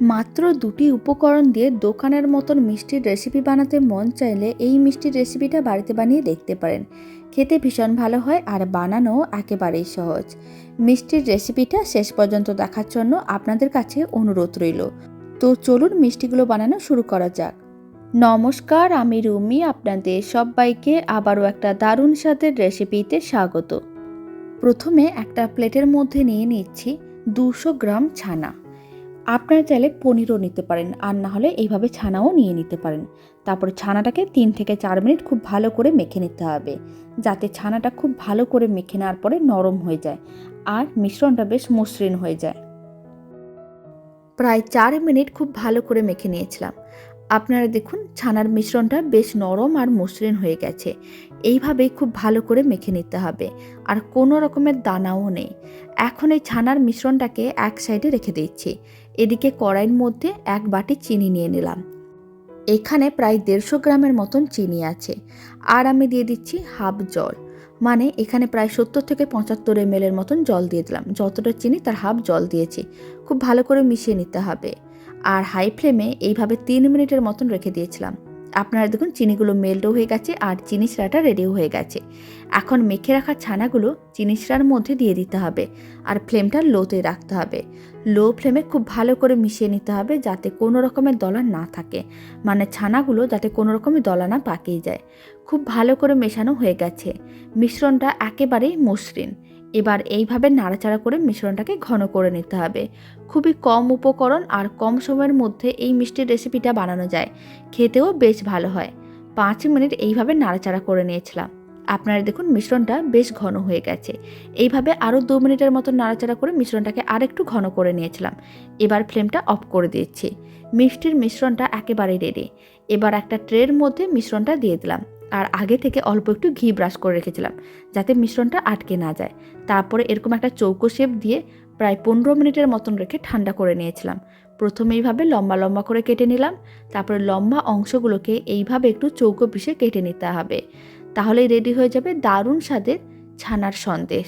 মাত্র দুটি উপকরণ দিয়ে দোকানের মতন মিষ্টির রেসিপি বানাতে মন চাইলে এই মিষ্টির রেসিপিটা বাড়িতে বানিয়ে দেখতে পারেন। খেতে ভীষণ ভালো হয় আর বানানো একেবারেই সহজ। মিষ্টির রেসিপিটা শেষ পর্যন্ত দেখার জন্য আপনাদের কাছে অনুরোধ রইল। তো চলুন মিষ্টিগুলো বানানো শুরু করা যাক। নমস্কার, আমি রুমি, আপনাদের সবাইকে আবারও একটা দারুণ স্বাদের রেসিপিতে স্বাগত। প্রথমে একটা প্লেটের মধ্যে নিয়ে নিচ্ছি দুশো গ্রাম ছানা। আপনারা চাইলে পনিরও নিতে পারেন, আর না হলে এইভাবে ছানাও নিয়ে নিতে পারেন। তারপরে ছানাটাকে তিন থেকে চার মিনিট খুব ভালো করে মেখে নিতে হবে, যাতে ছানাটা খুব ভালো করে মেখে নেওয়ার পরে নরম হয়ে যায়, আর মিশ্রণটা বেশ মসৃণ হয়ে যায়। প্রায় চার মিনিট খুব ভালো করে মেখে নিয়েছিলাম। আপনারা দেখুন, ছানার মিশ্রণটা বেশ নরম আর মসৃণ হয়ে গেছে। এইভাবেই খুব ভালো করে মেখে নিতে হবে। আর কোনো রকমের দানাও নেই। এখন এই ছানার মিশ্রণটাকে এক সাইডে রেখে দিচ্ছি। এদিকে কড়াইয়ের মধ্যে এক বাটি চিনি নিয়ে নিলাম। এখানে প্রায় দেড়শো গ্রামের মতন চিনি আছে। আর আমি দিয়ে দিচ্ছি হাফ জল। মানে এখানে প্রায় সত্তর থেকে পঁচাত্তর এম এর মতন জল দিয়ে দিলাম। যতটা চিনি তার হাফ জল দিয়েছি। খুব ভালো করে মিশিয়ে নিতে হবে। আর হাই ফ্লেমে এইভাবে তিন মিনিটের মতন রেখে দিয়েছিলাম। আপনারা দেখুন, চিনিগুলো মেল্টও হয়ে গেছে আর চিনি শিরাটা রেডিও হয়ে গেছে। এখন মেখে রাখা ছানাগুলো চিনি শিরার মধ্যে দিয়ে দিতে হবে আর ফ্লেমটা লোতে রাখতে হবে। লো ফ্লেমে খুব ভালো করে মিশিয়ে নিতে হবে যাতে কোনো রকমের দলা না থাকে। মানে ছানাগুলো যাতে কোনো রকমের দলা না পাকিয়ে যায়। খুব ভালো করে মেশানো হয়ে গেছে। মিশ্রণটা একেবারেই মসৃণ। এবার এইভাবে নাড়াচাড়া করে মিশ্রণটাকে ঘন করে নিতে হবে। খুবই কম উপকরণ আর কম সময়ের মধ্যে এই মিষ্টির রেসিপিটা বানানো যায়। খেতেও বেশ ভালো হয়। পাঁচ মিনিট এইভাবে নাড়াচাড়া করে নিয়েছিলাম। আপনারা দেখুন মিশ্রণটা বেশ ঘন হয়ে গেছে। এইভাবে আরও দু মিনিটের মতো নাড়াচাড়া করে মিশ্রণটাকে আরেকটু ঘন করে নিয়েছিলাম। এবার ফ্লেমটা অফ করে দিচ্ছি মিষ্টির মিশ্রণটা একেবারে রেডি এবার একটা ট্রের মধ্যে মিশ্রণটা দিয়ে দিলাম। আর আগে থেকে অল্প একটু ঘি ব্রাশ করে রেখেছিলাম, যাতে মিশ্রণটা আটকে না যায়। তারপরে এরকম একটা চৌকো শেপ দিয়ে প্রায় পনেরো মিনিটের মতন রেখে ঠান্ডা করে নিয়েছিলাম। প্রথমে এইভাবে লম্বা লম্বা করে কেটে নিলাম, তারপরে লম্বা অংশগুলোকে এইভাবে একটু চৌকো পিষে কেটে নিতে হবে। তাহলেই রেডি হয়ে যাবে দারুণ স্বাদের ছানার সন্দেশ।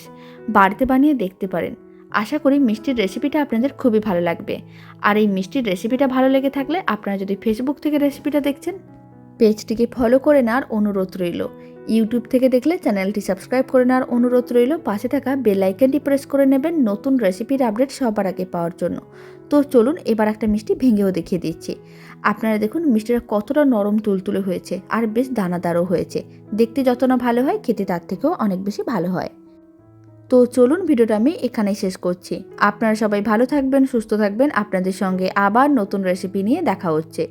বাড়িতে বানিয়ে দেখতে পারেন। আশা করি মিষ্টির রেসিপিটা আপনাদের খুবই ভালো লাগবে। আর এই মিষ্টির রেসিপিটা ভালো লেগে থাকলে আপনারা যদি ফেসবুক থেকে রেসিপিটা দেখছেন পেজটিকে ফলো করে নেওয়ার অনুরোধ রইল। ইউটিউব থেকে দেখলে চ্যানেলটি সাবস্ক্রাইব করে নেওয়ার অনুরোধ রইল। পাশে থাকা বেল আইকনটি প্রেস করে নেবেন নতুন রেসিপির আপডেট সবার আগে পাওয়ার জন্য। তো চলুন এবার একটা মিষ্টি ভেঙেও দেখিয়ে দিচ্ছি। আপনারা দেখুন মিষ্টিটা কতটা নরম তুলতুলে হয়েছে আর বেশ দানাদারও হয়েছে। দেখতে যত না ভালো হয় খেতে তার থেকেও অনেক বেশি ভালো হয়। তো চলুন ভিডিওটা আমি এখানেই শেষ করছি। আপনারা সবাই ভালো থাকবেন, সুস্থ থাকবেন। আপনাদের সঙ্গে আবার নতুন রেসিপি নিয়ে দেখা হচ্ছে।